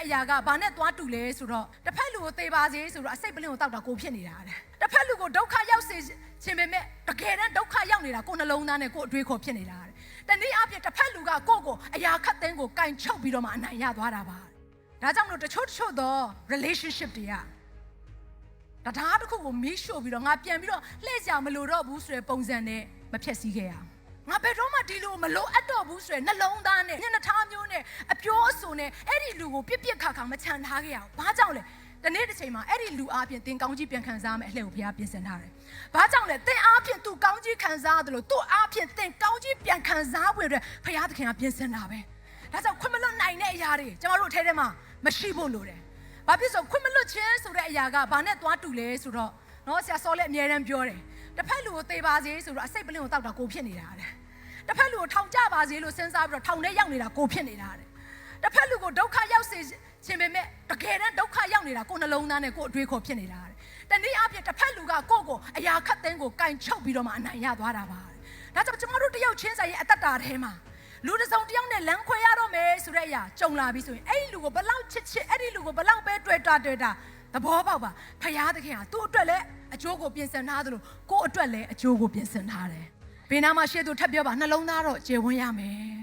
တဲ့အရာကဘာနဲ့သွားတူလဲဆိုတော့တစ်ဖက်လူကိုသေပါစေဆိုတော့အစိတ်ပလင်းကိုတောက်တာကိုဖြစ်နေတာတဲ့တစ်ဖက်လူကိုဒုက္ခရောက်စေခြင်းပေမဲ့တကယ်တမ်းဒုက္ခရောက်နေတာကိုနှလုံးသားနဲ့ကိုအတွေးခေါ်ဖြစ်နေတာတဲ့တနည်းအားဖြင့်တစ်ဖက်လူကကိုယ့်ကိုအရာခတ်သိမ်းကိုကင်ချုပ်ပြီးတော့မှအနိုင်ရသွားတာပါဒါကြောင့်မလို့တချို့တချို့သော relationship တွေကတရားတစ်ခုကိုမီးရှို့ပြီးတော့ငါပြန်ပြီးတော့လှည့်ကြမလို့တော့ဘူးဆိုတဲ့ပုံစံနဲ့မဖြတ်စည်းခဲ့ရအောင် ငါဘယ်တော့မှဒီလိုမလို့အပ်တော့ဘူးဆိုတဲ့နှလုံးသားနဲ့ညနေသားမျိုးနဲ့အပြောအဆိုနဲ့အဲ့ဒီလူကိုပြစ်ပြစ်ခါခါမချန်ထားခဲ့ရအောင်ဘာကြောင့်လဲတနေ့တစ်ချိန်မှာအဲ့ဒီလူအားဖြင့်သင်ကောင်းကြီးပြန်ခံစားမယ်အလှည့်ကိုဘုရားပြင်ဆင်ထားတယ်။ဘာကြောင့်လဲသင်အားဖြင့်သူကောင်းကြီးခံစားရတယ်လို့သူ့အားဖြင့်သင်ကောင်းကြီးပြန်ခံစားဖို့အတွက်ဘုရားသခင်ကပြင်ဆင်တာပဲ။ဒါကြောင့်ခွင့်မလွတ်နိုင်တဲ့အရာတွေကျမတို့အထဲထဲမှာမရှိဖို့လိုတယ်။ဘာဖြစ်ဆိုခွင့်မလွတ်ခြင်းဆိုတဲ့အရာကဘာနဲ့သွားတူလဲဆိုတော့နော်ဆရာစောလည်းအမြဲတမ်းပြောတယ်တစ်ဖက်လူကိုသေပါစေဆိုတော့အစိတ်ပလင်းကိုတောက်တာကိုဖြစ်နေတာတဲ့ တစ်ဖက်လူကိုထောင်ကြပါစေလို့စဉ်းစားပြီးတော့ထောင်ထဲရောက်နေတာကိုဖြစ်နေတာတဲ့တစ်ဖက်လူကိုဒုက္ခရောက်စေခြင်းပေမဲ့တကယ်တမ်းဒုက္ခရောက်နေတာကိုနှလုံးသားနဲ့ကိုအတွေးခေါ်ဖြစ်နေတာတဲ့တနည်းအားဖြင့်တစ်ဖက်လူကကိုယ့်ကိုအရာခတ်သိမ်းကိုကင်ချုပ်ပြီးတော့မှအနိုင်ရသွားတာပါတဲ့ဒါကြောင့်ကျွန်တော်တို့တယောက်ချင်းဆိုင်ရဲ့အသက်တာထဲမှာလူတစ်စုံတစ်ယောက်နဲ့လမ်းခွဲရတော့မယ်ဆိုတဲ့အရာကြုံလာပြီဆိုရင်အဲ့ဒီလူကိုဘလောက်ချစ်ချစ်အဲ့ဒီလူကိုဘလောက်ပဲတွေ့တာတွေ့တာသဘောပေါက်ပါဖယားသခင်ဟာသူ့အတွက်လည်းအကျိုးကိုပြင်ဆင်ထားသလိုကိုယ့်အတွက်လည်းအကျိုးကိုပြင်ဆင်ထားတယ် ဘေးနားမှာရှေ့သူထပ်ပြောပါနှလုံးသားတော့ကျေဝန်းရမယ်